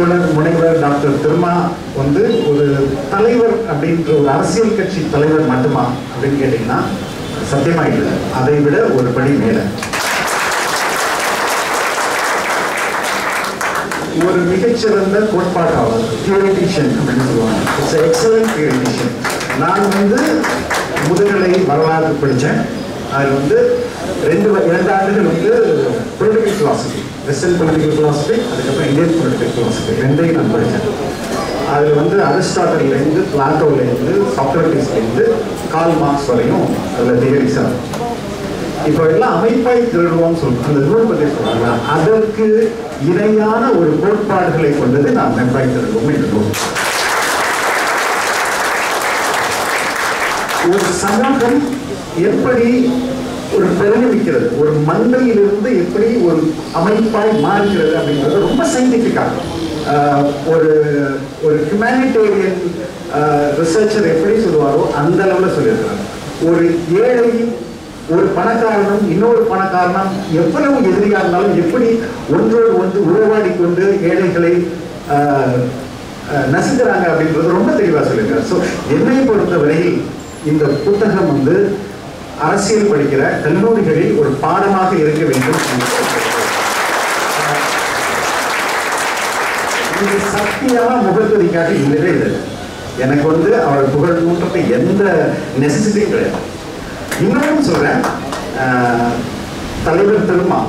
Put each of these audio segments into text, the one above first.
தோழர் முனைவர் டாக்டர் திருமா வந்து ஒரு தலைவர் அப்படின்ற ஒரு அரசியல் கட்சி தலைவர் மட்டுமா அப்படின்னு கேட்டீங்கன்னா சத்தியமா இல்லை அதை விட ஒரு படி மேல. ஒரு மிகச்சிறந்த கோட்பாட்டாளர் தியோரிட்டிஷியன் அப்படின்னு சொல்லுவாங்க. இட்ஸ் எக்ஸலன்ட் தியோரிட்டிஷியன் நான் வந்து முதுகலை வரலாறு படித்தேன் அது வந்து ரெண்டு இரண்டு ஆண்டுகள் வந்து political philosophy western political philosophy அதுக்கப்புறம் இந்தியன் பொலிட்டிக்கல் ஃபிலாசபி ரெண்டையும் நான் படித்தேன். அதில் வந்து அரிஸ்டாட்டல்லேருந்து பிளாட்டோலேருந்து சாக்ரட்டிஸ்லேருந்து கால் மார்க்ஸ் வரையும் அதில் தியரிஸாக இப்போ எல்லாம் அமைப்பாய் திருடுவோம்னு சொல்லிட்டு அந்த நூல் பற்றி சொல்கிறாங்க அதற்கு இணையான ஒரு கோட்பாடுகளை கொண்டது நான் அமைப்பாய் திருடுவோம் என்று ஒரு சமூகம் எப்படி ஒரு பிரதிபலிக்கிறது ஒரு மண்டையிலிருந்து எப்படி ஒரு அமைப்பாய் மாறுகிறது அப்படிங்கிறது ரொம்ப சயின்டிஃபிக்காக ஒரு ஒரு ஹியூமனிடேரியன் ரிசர்ச்சர் எப்படி சொல்லுவாரோ அந்த லெவலில் சொல்லியிருக்கிறாங்க. ஒரு ஏழை ஒரு பணக்காரனும் இன்னொரு பணக்காரனும் எவ்வளவு எதிரியாக இருந்தாலும் எப்படி ஒன்றோடு ஒன்று உறவாடி கொண்டு ஏழைகளை நசுக்கிறாங்க அப்படின்றது ரொம்ப தெளிவாக சொல்லியிருக்காரு ஸோ என்னை பொறுத்தவரையில் இந்த புத்தகம் வந்து அரசியல் படிக்கிற கல்லூரிகளில் ஒரு பாடமாக இருக்க வேண்டும். இது சக்தியாக முகத்துவதிக்காக இல்லவே இல்லை. எனக்கு வந்து அவர் புகழணுன்றது எந்த நெசசிட்டியும் கிடையாது. இன்னொன்னு சொல்றேன். தலைவர் திருமா.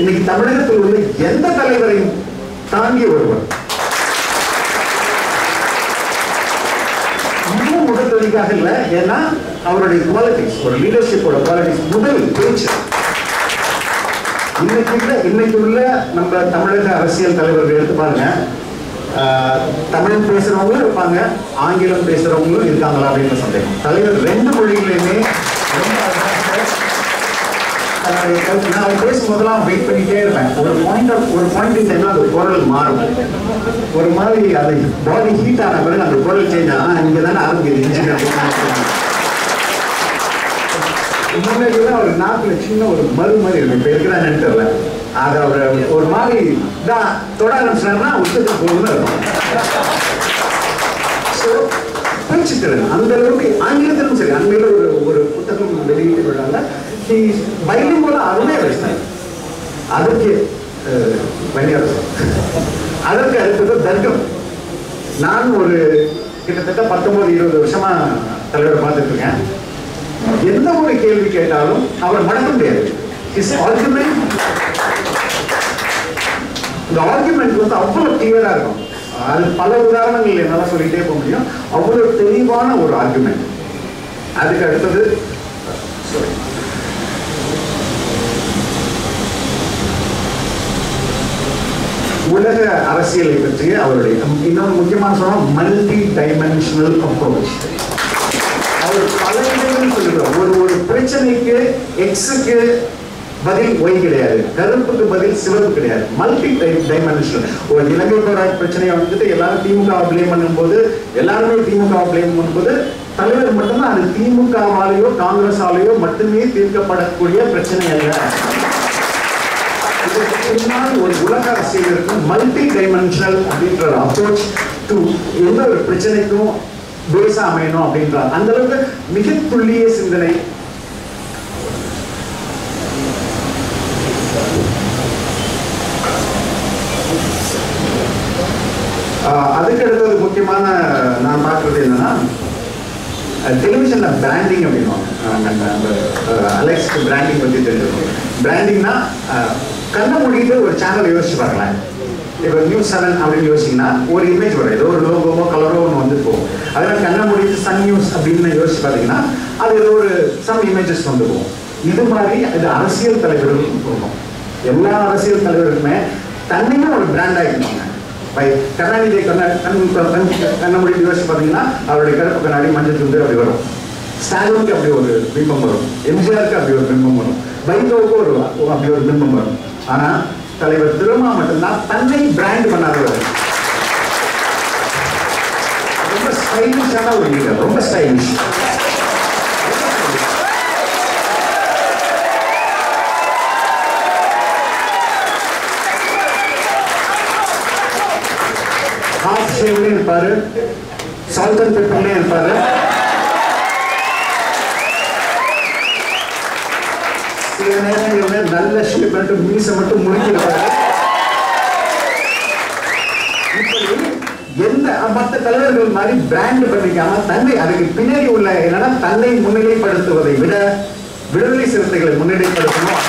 இன்னைக்கு தமிழகத்தில் உள்ள எந்த தலைவரையும் தாங்கிய ஒருவர். இன்னும் முகத்துவதிக்காக இல்லை. ஏன்னா அவருடைய குவாலிட்டிஸ் ஒரு லீடர்ஷிப்போட குவாலிட்டிஸ் முதல் பேச்சு. இன்னைக்கு உள்ள இன்னைக்கு உள்ள நம்ம தமிழக அரசியல் தலைவர்கள் எடுத்து பாருங்க. தமிழ் பேசுறவங்களும் இருப்பாங்க ஆங்கிலம் பேசுறவங்களும் இருக்காங்களா அப்படின்னு சந்தேகம். தலைவர் ரெண்டு மொழிகளையுமே நான் அவர் பேசும்போதெல்லாம் வெயிட் பண்ணிட்டே இருப்பேன். ஒரு பாயிண்ட் ஒரு பாயிண்ட் டைம்ல அந்த குரல் மாறும். ஒரு மாதிரி அது பாடி ஹீட் ஆன பிறகு அந்த குரல் சேஞ்ச் ஆனால் இங்க தானே ஆரம்பிக்குது முன்னாடி ஒரு நாக்குல சின்ன ஒரு மறு மாதிரி இருக்கு இப்ப இருக்கிறான்னு தெரியல. அது அவர் ஒரு மாதிரி தான் தொட ஆரம்பிச்சாருன்னா உச்சத்துக்கு போகணும்னு இருக்கும் ஸோ பேச்சுத்திறன் அந்த அளவுக்கு ஆங்கிலத்திலும் சரி அண்மையில் ஒரு ஒரு புத்தகம் வெளியிட்டு விடுறாங்க பயிலும் போல அருமையா பேசினாங்க அதற்கு அஹ், அதற்கு அடுத்தது தர்க்கம். நான் ஒரு கிட்டத்தட்ட பத்தொன்பது இருபது வருஷமா தலைவரை பார்த்துட்டு இருக்கேன். எந்த ஒரு கேள்வி கேட்டாலும் அவர் மடக்க முடியாது. இஸ் ஆர்குமெண்ட் இந்த ஆர்குமெண்ட் வந்து அவ்வளவு கிளியரா இருக்கும். அது பல உதாரணங்கள் என்னால சொல்லிட்டே போக முடியும். அவ்வளவு தெளிவான ஒரு ஆர்குமெண்ட் அதுக்கு அடுத்தது உலக அரசியலை பற்றி அவருடைய இன்னொரு முக்கியமான சொன்னா மல்டி டைமென்ஷனல் அப்ரோச் அவர் பல இடங்களில் சொல்லுகிறார் ஒரு ஒரு பிரச்சனைக்கு எக்ஸுக்கு பதில் ஒய் கிடையாது. கருப்புக்கு பதில் சிவப்பு கிடையாது. மல்டி டைமென்ஷன் ஒரு இலங்கை போராட்ட பிரச்சனையை வந்துட்டு எல்லாரும் திமுக பிளேம் பண்ணும்போது எல்லாருமே திமுக பிளேம் பண்ணும்போது தலைவர் மட்டும்தான் அது திமுகவாலேயோ காங்கிரஸாலேயோ மட்டுமே தீர்க்கப்படக்கூடிய பிரச்சனை அல்ல. ஒரு உலக அரசியல் மல்டி டைமென்ஷனல் அப்படின்ற அப்ரோச் டு எந்த ஒரு பிரச்சனைக்கும் பேச அமையணும் அப்படின்றார். அந்த அளவுக்கு மிக துல்லிய சிந்தனை அதுக்கு அடுத்தது முக்கியமான நான் பார்க்குறது என்னன்னா டெலிவிஷனில் பிராண்டிங் அப்படின்னுவாங்க. அலெக்ஸ் பிராண்டிங் பற்றி தெரிஞ்சிருக்கோம் பிராண்டிங்னா கண்ணை மூடிட்டு ஒரு சேனல் யோசிச்சு பார்க்கலாம். இப்போ நியூஸ் செவன் அப்படின்னு யோசிச்சிங்கன்னா ஒரு இமேஜ் வரும். ஏதோ ஒரு லோகோவோ கலரோ ஒன்று வந்து போகும். அதனால் கண்ணை மூடிட்டு சன் நியூஸ் அப்படின்னு யோசிச்சு பார்த்தீங்கன்னா அது ஏதோ ஒரு சம் இமேஜஸ் வந்து போகும். இது மாதிரி அது அரசியல் தலைவர்களுக்கும் போகும். எல்லா அரசியல் தலைவருக்குமே தன்னையும் ஒரு பிராண்ட் ஆகிடுவாங்க பை கருணாநிதி கண்ண கண் கண் கண்ண யோசிச்சு பார்த்தீங்கன்னா அவருடைய கருப்பு கண்ணாடி மஞ்சள் துண்டு அப்படி வரும். ஸ்டாலினுக்கு அப்படி ஒரு பிம்பம் வரும். எம்ஜிஆருக்கு அப்படி ஒரு பிம்பம் வரும். வைகோவுக்கு ஒரு அப்படி ஒரு பிம்பம் வரும். ஆனா தலைவர் திருமா மட்டும்தான் தன்னை பிராண்ட் பண்ணாதவர் ரொம்ப ஸ்டைலிஷான ஒரு லீடர் ரொம்ப ஸ்டைலிஷ் ஹாஃப் ஷேவ்லயும் இருப்பாரு சால்ட் அண்ட் இருப்பாரு. சில நேரங்களில் நல்ல ஷேப் பண்ணிட்டு மீசை மட்டும் முடிக்கிறாரு எந்த மற்ற தலைவர்கள் மாதிரி பிராண்ட் பண்ணிக்காம தன்னை அதுக்கு பின்னாடி உள்ள என்னன்னா தன்னை முன்னிலைப்படுத்துவதை விட விடுதலை சிறுத்தைகளை முன்னிலைப்படுத்தணும்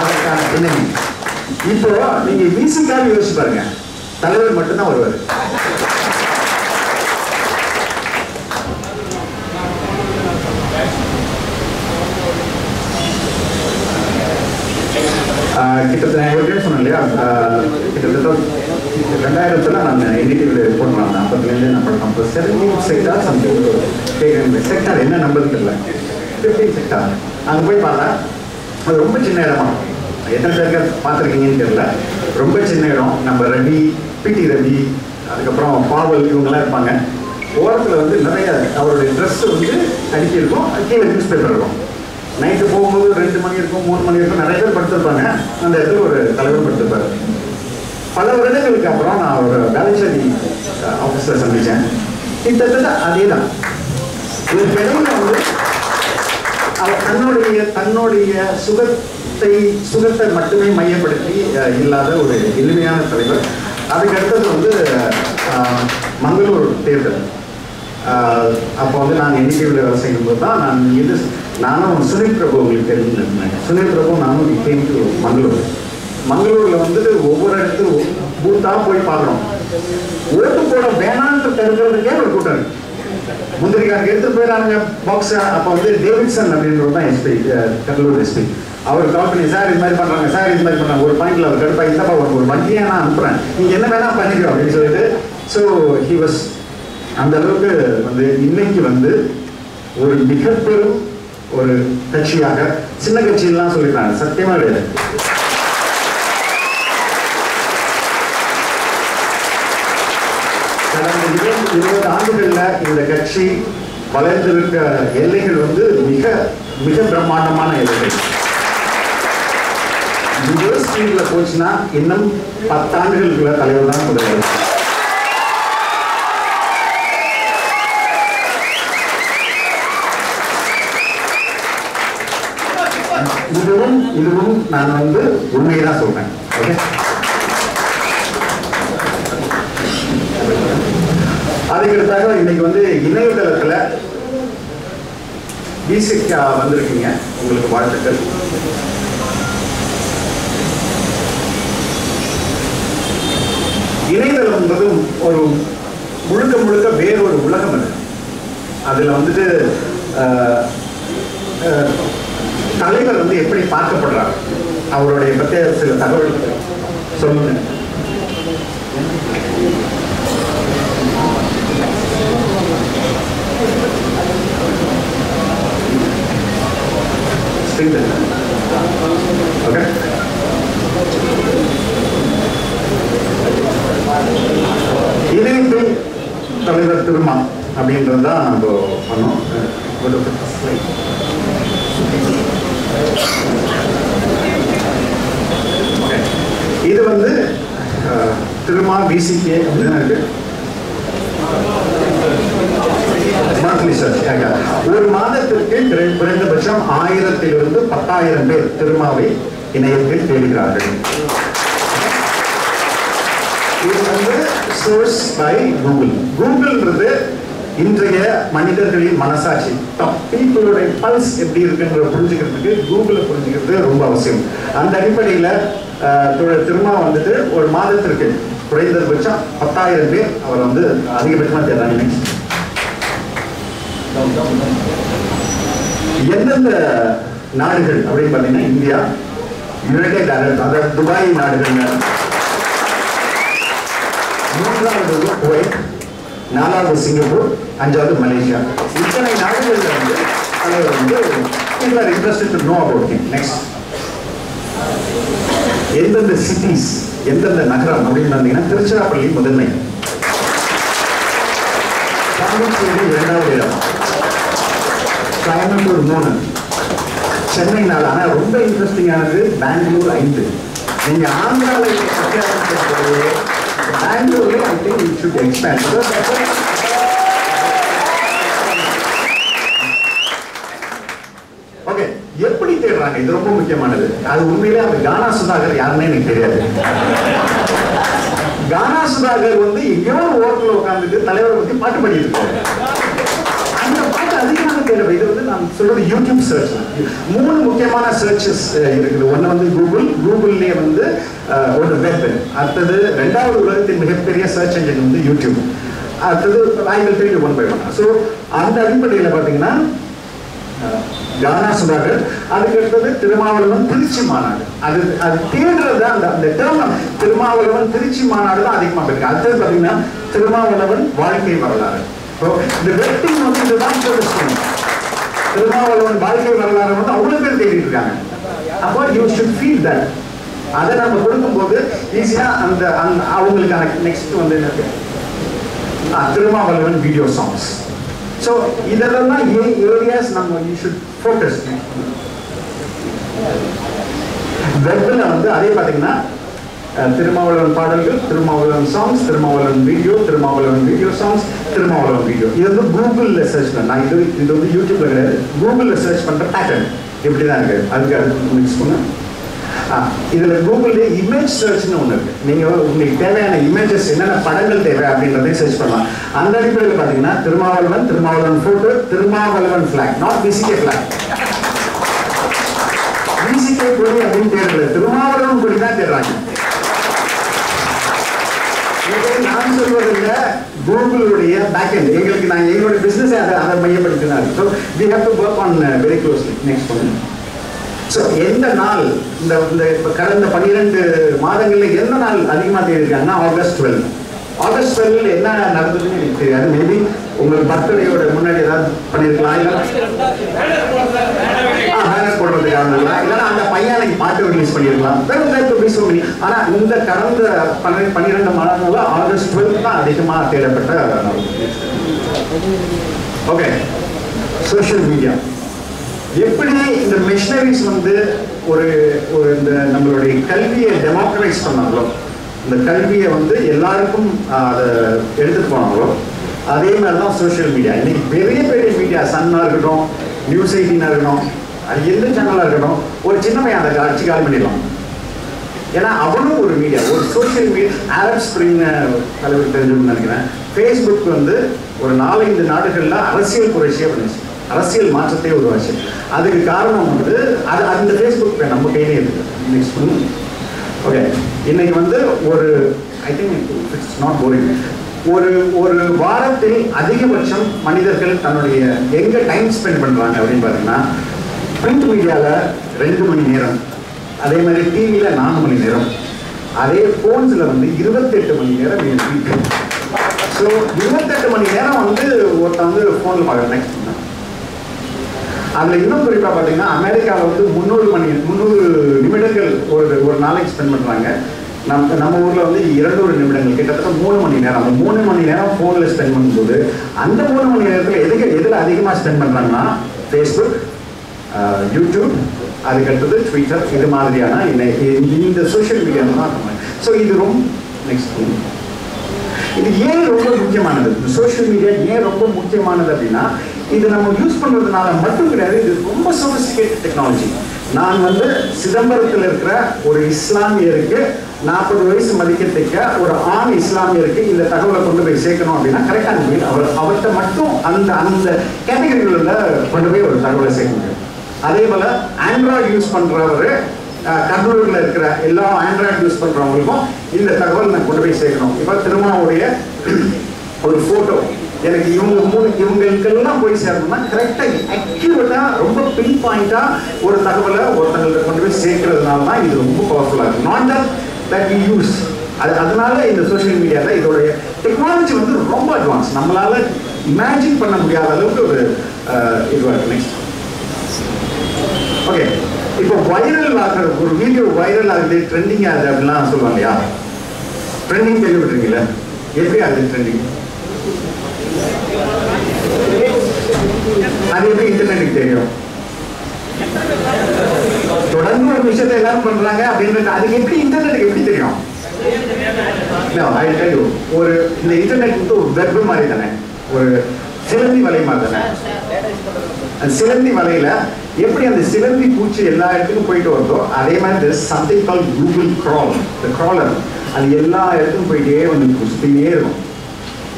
அதற்கான பின்னணி. இப்போ நீங்க வீசுக்காக யோசிச்சு பாருங்க. தலைவர் மட்டும்தான் வருவார். கிட்டத்தட்ட நான் சொன்னேன் இல்லையா? கிட்டத்தட்ட ரெண்டாயிரத்துல நான் என்டிடிவியில் ரிப்போர்ட் பண்ணேன். அப்பத்துலேருந்து நம்ம நம்ம செவன்டீன் செக்டார் சம்திங் செக்டார் என்ன நம்பர் தெரியல. ஃபிஃப்டீன் செக்டார் அங்கே போய் பார்த்தா அது ரொம்ப சின்ன இடமா. எத்தனை பேருக்கு பார்த்துருக்கீங்கன்னு தெரியல. ரொம்ப சின்ன இடம். நம்ம ரவி பிடி ரவி அதுக்கப்புறம் பாவல் இவங்கெல்லாம் இருப்பாங்க. ஓரத்தில் வந்து நிறைய அவருடைய ட்ரெஸ் வந்து அடுக்கி இருக்கும். கீழே நியூஸ் பேப்பர் இருக்கும். நைட்டு போகும்போது ரெண்டு மணி இருக்கும் மூணு மணி இருக்கும். நிறைய பேர் படுத்திருப்பாங்க. அந்த இடத்துல ஒரு தலைவர் படுத்திருப்பாரு. பல வருடங்களுக்கு அப்புறம் நான் ஒரு வேலைச்சேரி ஆஃபீஸில் சந்தித்தேன் கிட்டத்தட்ட அதே தான் ஒரு வந்து அவர் தன்னுடைய தன்னுடைய சுகத்தை சுகத்தை மட்டுமே மையப்படுத்தி இல்லாத ஒரு எளிமையான தலைவர். அதுக்கு அடுத்தது வந்து மங்களூர் தேர்தல். அப்போ வந்து நான் எண்ணிக்கையில் வேலை செய்யும்போது தான் நான் இது நானும் சுனில் பிரபு உங்களுக்கு தெரிஞ்சிருந்தேன். சுனில் பிரபு நானும் கேம் டு மங்களூர். மங்களூரில் வந்துட்டு ஒவ்வொரு இடத்துக்கும் பூத்தாக போய் பார்க்குறோம் ஓட்டு போட வேணான்னு தடுக்கிறதுக்கே ஒரு கூட்டம் இருக்கு. முந்திரிக்காரங்க எடுத்து போயிடறாங்க பாக்ஸ் அப்போ வந்து டேவிட்சன் அப்படின்றது தான் எஸ்பி கடலூர் எஸ்பி அவர் கால் பண்ணி சார் இது மாதிரி பண்ணுறாங்க சார் இது மாதிரி பண்ணுறாங்க ஒரு பாயிண்ட்ல அவர் கடுப்பாக இந்தப்பா ஒரு ஒரு வண்டியை நான் அனுப்புகிறேன் நீங்கள் என்ன வேணால் பண்ணிக்கிறோம் அப்படின்னு சொல்லிட்டு ஸோ ஹி வாஸ் அந்த அளவுக்கு வந்து இன்னைக்கு வந்து ஒரு மிகப்பெரும் ஒரு கட்சியாக சின்ன கட்சியெல்லாம் சொல்லிடுறாங்க சத்தியமாக கிடையாது கடந்த இருபது ஆண்டுகளில் இந்த கட்சி வளர்ந்திருக்க எல்லைகள் வந்து மிக மிக பிரம்மாண்டமான எல்லைகள். இதே ஸ்பீட்ல போச்சுன்னா இன்னும் பத்தாண்டுகளுக்குள்ள தலைவர் தான் முதல்வர் இதுவும் இதுவும் நான் வந்து உண்மையை தான் சொல்றேன். ஓகே அதுக்கடுத்தாக இன்னைக்கு வந்து இணையதளத்தில் பிசிக் வந்திருக்கீங்க. உங்களுக்கு வாழ்த்துக்கள். என்பது ஒரு முழுக்க முழுக்க வேறொரு உலகம் அது. அதில் வந்துட்டு தலைவர் வந்து எப்படி பார்க்கப்படுறார்? அவருடைய பற்றிய சில தகவல் சொல்லுங்க. Screen இணைப்பு தலைவர் திருமா அப்படின்றது தான் நம்ம பண்ணோம். இது வந்து திருமா பிசிகே அப்படின்னு இருக்கு. ஒரு மாதத்திற்கு குறைந்தபட்சம் ஆயிரத்திலிருந்து பத்தாயிரம் பேர் திருமாவை இணையத்தில் தேடுகிறார்கள் இது வந்து சோர்ஸ் பை கூகுள் கூகுள்ன்றது இன்றைய மனிதர்களின் மனசாட்சி. பீப்புளுடைய பல்ஸ் எப்படி இருக்குங்கிற புரிஞ்சுக்கிறதுக்கு கூகுளை புரிஞ்சுக்கிறது ரொம்ப அவசியம். அந்த அடிப்படையில் திருமா வந்துட்டு ஒரு மாதத்திற்கு குறைந்தபட்சம் பத்தாயிரம் பேர் அவர் வந்து அதிகபட்சமாக தேடுறாங்க. எந்தெந்த நாடுகள் அப்படின்னு பார்த்தீங்கன்னா இந்தியா யுனைடெட் அரப் அதாவது துபாய் நாடுகள் மூன்றாவது வந்து குவைத் நாலாவது சிங்கப்பூர் அஞ்சாவது மலேசியா. இத்தனை நாடுகளில் வந்து தலைவர் வந்து people are no to think next எந்தெந்த சிட்டிஸ் எந்தெந்த நகரம் அப்படின்னு வந்தீங்கன்னா திருச்சிராப்பள்ளி முதன்மை. பாண்டிச்சேரி இரண்டாவது இடம். கோயம்புத்தூர் மூணு. சென்னை நாலு. ஆனால் ரொம்ப இன்ட்ரெஸ்டிங்கானது பெங்களூர் ஐந்து. நீங்கள் ஆந்திராவில் பெங்களூர்ல uh, think think should should expand okay எப்படி தேடுறாங்க? இது ரொம்ப முக்கியமானது. அது உண்மையிலே அந்த கானா சுதாகர் யாருன்னே எனக்கு தெரியாது. கானா சுதாகர் வந்து எங்கேயோ ஒரு ஓரத்தில் உட்காந்துட்டு தலைவரை பத்தி பாட்டு பண்ணிட்டு இருக்காரு அதிகமாக தேவை இது வந்து நான் சொல்றது யூடியூப் சர்ச் மூணு முக்கியமான சர்ச்சஸ் இருக்குது. ஒன்று வந்து கூகுள் கூகுள்லேயே வந்து ஒரு ஒன்று வெப் அடுத்தது ரெண்டாவது உலகத்தின் மிகப்பெரிய சர்ச் என்ஜின் வந்து யூடியூப் அடுத்தது ஐ தேடி ஒன் பை ஒன் ஸோ அந்த அடிப்படையில் பார்த்தீங்கன்னா ஜானா கானா சுதாகர் அதுக்கடுத்தது திருமாவளவன் திருச்சி மாநாடு. அது அது தேடுறது அந்த அந்த டேர்ம் திருமாவளவன் திருச்சி மாநாடு தான் அதிகமாக இருக்கு. அடுத்தது பார்த்தீங்கன்னா திருமாவளவன் வாழ்க்கை வரலாறு. இந்த வெட்டிங் வந்து இதுதான் சொல்லணும் திருமாவளவன் வாழ்க்கை வரலாறு வந்து அவ்வளோ பேர் தேடிட்டு இருக்காங்க அப்போ யூ ஷுட் ஃபீல் தட் அதை நம்ம கொடுக்கும்போது ஈஸியாக அந்த அந்த அவங்களுக்கான நெக்ஸ்ட் வந்து என்னது திருமாவளவன் வீடியோ சாங்ஸ் ஸோ இதெல்லாம் ஏரியாஸ் நம்ம யூ ஷுட் ஃபோக்கஸ் வெப்பில் வந்து அதே பார்த்தீங்கன்னா திருமாவளவன் பாடல்கள் Thirumavalavan songs Thirumavalavan video Thirumavalavan video songs Thirumavalavan video இது வந்து கூகுளில் சர்ச் பண்ண நான் இது இது வந்து யூடியூப்ல கிடையாது. கூகுளில் சர்ச் பண்ணுற பேட்டர்ன் இப்படி தான் இருக்கு? அதுக்கு அடுத்து மிக்ஸ் பண்ண ஆ, கூகுளில் இமேஜ் சர்ச்னு ஒன்று இருக்குது நீங்கள் உங்களுக்கு தேவையான இமேஜஸ் என்னென்ன படங்கள் தேவை அப்படின்றதையும் சர்ச் பண்ணலாம். அந்த அடிப்படையில் பார்த்தீங்கன்னா Thirumavalavan Thirumavalavan photo Thirumavalavan black not VCK black VCK கொடி அப்படின்னு தேடுறது திருமாவளவன் கொடி தான் தேடுறாங்க இதை நான் சொல்வதில்லை கூகுளுடைய பேக்கெண்ட் எங்களுக்கு நான் எங்களுடைய பிசினஸ் அதை அதை மையப்படுத்தி தான் so we have to work on very closely next பண்ணுங்க ஸோ எந்த நாள் இந்த இந்த இப்போ கடந்த பன்னிரெண்டு மாதங்களில் எந்த நாள் அதிகமாக தேடிருக்காங்கன்னா ஆகஸ்ட் டுவெல் ஆகஸ்ட் டுவெல் என்ன நடந்ததுன்னு எனக்கு தெரியாது. மேபி உங்கள் பர்த்டேயோட முன்னாடி ஏதாவது பண்ணியிருக்கலாம் இல்லை பேனர் இல்லைன்னா அந்த பையனுக்கு பாட்டு ரிலீஸ் பண்ணியிருக்கலாம் வெறும் லைக் டு so many இந்த கடந்த பன்னெண்டு பன்னிரெண்டு மாதங்கள்ல ஆகஸ்ட் டுவெல் தான் அதிகமாக தேடப்பட்ட ஓகே சோஷியல் மீடியா எப்படி இந்த மிஷனரிஸ் வந்து ஒரு ஒரு இந்த நம்மளுடைய கல்வியை டெமோக்ரடைஸ் பண்ணாங்களோ இந்த கல்வியை வந்து எல்லாருக்கும் அதை எடுத்துட்டு போனாங்களோ அதே மாதிரி தான் சோஷியல் மீடியா இன்னைக்கு பெரிய பெரிய மீடியா சன்னாக இருக்கட்டும் நியூஸ் எயிட்டினா இருக்கட்டும் அது எந்த சேனலாக இருக்கட்டும் ஒரு சின்ன பையன் அதை அடிச்சு காலி பண்ணிடலாம். ஏன்னா அவனும் ஒரு மீடியா ஒரு சோஷியல் மீடியா அரப் ஸ்ப்ரிங் தலைவர் தெரிஞ்சுன்னு நினைக்கிறேன். ஃபேஸ்புக் வந்து ஒரு நாலஞ்சு நாடுகளில் அரசியல் புரட்சியை பண்ணிச்சு. அரசியல் மாற்றத்தை உருவாச்சு. அதுக்கு காரணம் வந்து அது அந்த ஃபேஸ்புக் நம்ம கையிலே இருக்குது நெக்ஸ்ட் ஓகே இன்னைக்கு வந்து ஒரு I think it's not boring ஒரு ஒரு வாரத்தில் அதிகபட்சம் மனிதர்கள் தன்னுடைய எங்கே டைம் ஸ்பெண்ட் பண்ணுறாங்க அப்படின்னு பார்த்தீங்கன்னா பிரிண்ட் மீடியாவில் ரெண்டு மணி நேரம் அதே மாதிரி டிவியில் நாலு மணி நேரம் அதே ஃபோன்ஸில் வந்து இருபத்தெட்டு மணி நேரம் இருக்கு ஸோ இருபத்தெட்டு மணி நேரம் வந்து ஒருத்தன் வந்து ஃபோனில் பார்க்குறேன். அதில் இன்னும் குறிப்பாக பார்த்தீங்கன்னா அமெரிக்காவில் வந்து முந்நூறு மணி முந்நூறு நிமிடங்கள் ஒரு ஒரு நாளைக்கு ஸ்பெண்ட் பண்ணுறாங்க நம்ம நம்ம ஊரில் வந்து இருநூறு நிமிடங்கள் கிட்டத்தட்ட மூணு மணி நேரம். அந்த மூணு மணி நேரம் ஃபோனில் ஸ்பெண்ட் பண்ணும்போது அந்த மூணு மணி நேரத்தில் எதுக்கு எதில் அதிகமாக ஸ்பெண்ட் பண்ணுறாங்கன்னா ஃபேஸ்புக் யூடியூப் அதுக்கடுத்தது ட்விட்டர் இது மாதிரியான இன்னைக்கு இந்த சோஷியல் மீடியா தான் ஸோ இது ரொம்ப நெக்ஸ்ட் இது ஏன் ரொம்ப முக்கியமானது? இந்த சோஷியல் மீடியா ஏன் ரொம்ப முக்கியமானது அப்படின்னா இது நம்ம யூஸ் பண்ணுறதுனால மட்டும் கிடையாது இது ரொம்ப சோஃபிஸ்டிகேட் டெக்னாலஜி நான் வந்து சிதம்பரத்தில் இருக்கிற ஒரு இஸ்லாமியருக்கு நாற்பது வயசு மதிக்கத்தக்க ஒரு ஆண் இஸ்லாமியருக்கு இந்த தகவலை கொண்டு போய் சேர்க்கணும் அப்படின்னா கரெக்டான அவர் அவர்கிட்ட மட்டும் அந்த அந்த கேட்டகரிகளில் கொண்டு போய் ஒரு தகவலை சேர்க்க முடியும் அதே போல ஆண்ட்ராய்டு யூஸ் பண்ணுறவர் கர்னூரில் இருக்கிற எல்லா ஆண்ட்ராய்டு யூஸ் பண்ணுறவங்களுக்கும் இந்த தகவல் நான் கொண்டு போய் சேர்க்கணும். இப்போ திருமணவுடைய ஒரு ஃபோட்டோ எனக்கு இவங்க மூணு இவங்களுக்கெல்லாம் போய் சேரணும்னா கரெக்டாக அக்யூரேட்டாக ரொம்ப பின் பாயிண்டாக ஒரு தகவலை ஒருத்தங்களுக்கு கொண்டு போய் சேர்க்கறதுனால தான் இது ரொம்ப பவர்ஃபுல்லாக இருக்கும். நாட் தட் தட் யூஸ் அது அதனால இந்த சோஷியல் மீடியாவில் இதோடைய டெக்னாலஜி வந்து ரொம்ப அட்வான்ஸ் நம்மளால இமேஜின் பண்ண முடியாத அளவுக்கு ஒரு இதுவாக இருக்கு. நெக்ஸ்ட் ஓகே இப்போ வைரல் ஆகிற ஒரு வீடியோ வைரல் ஆகுது ட்ரெண்டிங் ஆகுது அப்படிலாம் சொல்லுவாங்க இல்லையா ட்ரெண்டிங் கேள்விப்பட்டிருக்கீங்களா? எப்படி ஆகுது ட்ரெண்டிங் அது எப்படி இன்டர்நெட்டுக்கு தெரியும்? தொடர்ந்து ஒரு விஷயத்தை எல்லாரும் பண்றாங்க அப்படின்றது அதுக்கு எப்படி இன்டர்நெட்டுக்கு எப்படி தெரியும்? No, I'll tell you. ஒரு இந்த இன்டர்நெட் வந்து ஒரு வெப் மாதிரி தானே. ஒரு சிலந்தி வலை மாதிரி தானே. அந்த சிலந்தி வலையில எப்படி அந்த சிலந்தி பூச்சி எல்லா இடத்துக்கும் போயிட்டு வருதோ அதே மாதிரி சம்திங் கால் கூகுள் கிரால் இந்த கிராலர் அது எல்லா இடத்துக்கும் போயிட்டே வந்து சுத்தினே இருக்கும்.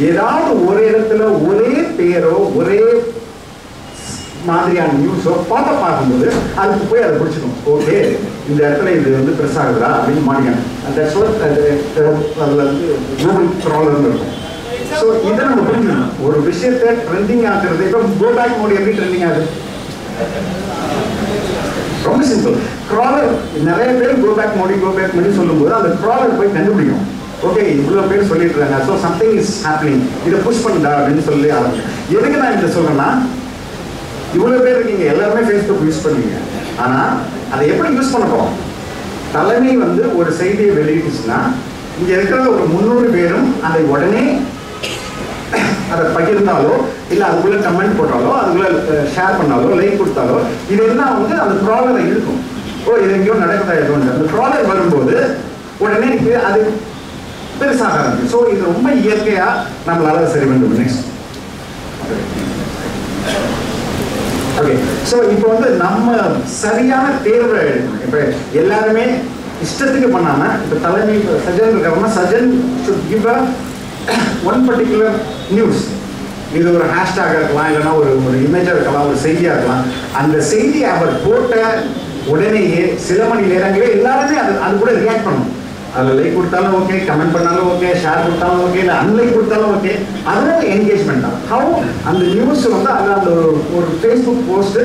ஏதாவது ஒரு இடத்துல ஒரே பேரோ ஒரே மாதிரியான நியூஸோ பார்த்த பார்க்கும்போது அதுக்கு போய் அதை பிடிச்சிடும் ஓகே இந்த இடத்துல இது வந்து ப்ரெஸ் ஆகுதா அப்படின்னு மாட்டிக்கணும். தட்ஸ் வாட் அதில் வந்து கூகுள் க்ராலர்னு இருக்கும். ஸோ இதை நம்ம புரிஞ்சுக்கணும். ஒரு விஷயத்தை ட்ரெண்டிங் ஆகிறது இப்போ கோ பேக் மோடி எப்படி ட்ரெண்டிங் ஆகுது? ரொம்ப சிம்பிள் க்ராலர் நிறைய பேர் go back Modi go back Modi சொல்லும்போது அந்த க்ராலர் போய் கண்டுபிடிக்கும். ஓகே இவ்வளோ பேர் சொல்லிட்டு இருக்காங்க ஸோ சம்திங் இஸ் ஹேப்பனிங் இதை புஷ் பண்ணுடா அப்படின்னு சொல்லி ஆரம்பிக்கும். எதுக்கு நான் இதை சொல்கிறேன்னா இவ்வளோ பேர் இருக்கீங்க. எல்லாருமே ஃபேஸ்புக் யூஸ் பண்ணுவீங்க ஆனால் அதை எப்படி யூஸ் பண்ணுறோம் தலைமை வந்து ஒரு செய்தியை வெளியிட்டுச்சுன்னா இங்கே இருக்கிற ஒரு முந்நூறு பேரும் அதை உடனே அதை பகிர்ந்தாலோ இல்லை அதுக்குள்ள கமெண்ட் போட்டாலோ அதுக்குள்ள ஷேர் பண்ணாலோ லைக் கொடுத்தாலோ இது எல்லாம் வந்து அந்த ப்ராப்ளம் இருக்கும். ஓ இது எங்கேயோ நடக்குதா ஏதோ அந்த ப்ராப்ளம் வரும்போது உடனே இது அது பெருசாக ஆரம்பிக்கும். ஸோ இது ரொம்ப இயற்கையா நம்மளால சரி பண்ண முடியும். ஓகே ஸோ இப்போ வந்து நம்ம சரியான தேர்வை எடுக்கணும். இப்போ எல்லாருமே இஷ்டத்துக்கு பண்ணாம இப்போ தலைமை சஜன் இருக்காருன்னா Sajan should give a one particular news இது ஒரு ஹேஷ்டாக இருக்கலாம் இல்லைன்னா ஒரு ஒரு இமேஜாக இருக்கலாம் ஒரு செய்தியாக இருக்கலாம். அந்த செய்தி அவர் போட்ட உடனேயே சில மணி நேரங்களே எல்லாருமே அது அது கூட ரியாக்ட் பண்ணணும் அதில் லைக் கொடுத்தாலும் ஓகே கமெண்ட் பண்ணாலும் ஓகே ஷேர் கொடுத்தாலும் ஓகே இல்லை அன்லைக் கொடுத்தாலும் ஓகே அதுவும் என்கேஜ்மெண்ட் தான். ஹவு அந்த நியூஸ் வந்து அது அந்த ஒரு ஒரு ஃபேஸ்புக் போஸ்ட்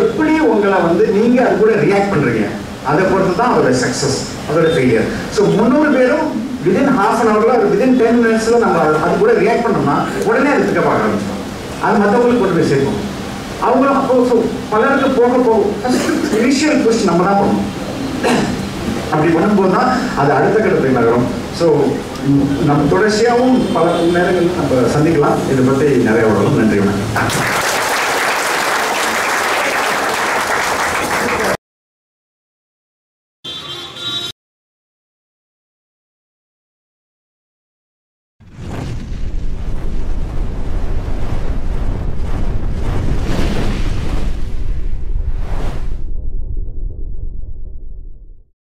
எப்படி உங்களை வந்து நீங்கள் அது கூட ரியாக்ட் பண்ணுறீங்க அதை பொறுத்து தான் அதோட சக்ஸஸ் அதோட ஃபெயிலியர் ஸோ முந்நூறு பேரும் விதின் ஹாஃப் அன் ஹவர்ல விதின் டென் மினிட்ஸில் நம்ம அது- கூட ரியாக்ட் பண்ணோம்னா உடனே அது பிக்கப் ஆக அது மற்றவங்களுக்கு கொண்டு போய் சேர்க்கும். அவங்களும் அப்போ ஸோ பலருக்கு போக போக இனிஷியல் புஷ் நம்ம தான் பண்ணணும். அப்படி பண்ணும்போது தான் அது அடுத்த கட்டத்துக்கு நகரும். ஸோ நம்ம தொடர்ச்சியாகவும் பல நேரங்கள் நம்ம சந்திக்கலாம். இதை பற்றி நிறைய விடலாம் நன்றி வணக்கம்.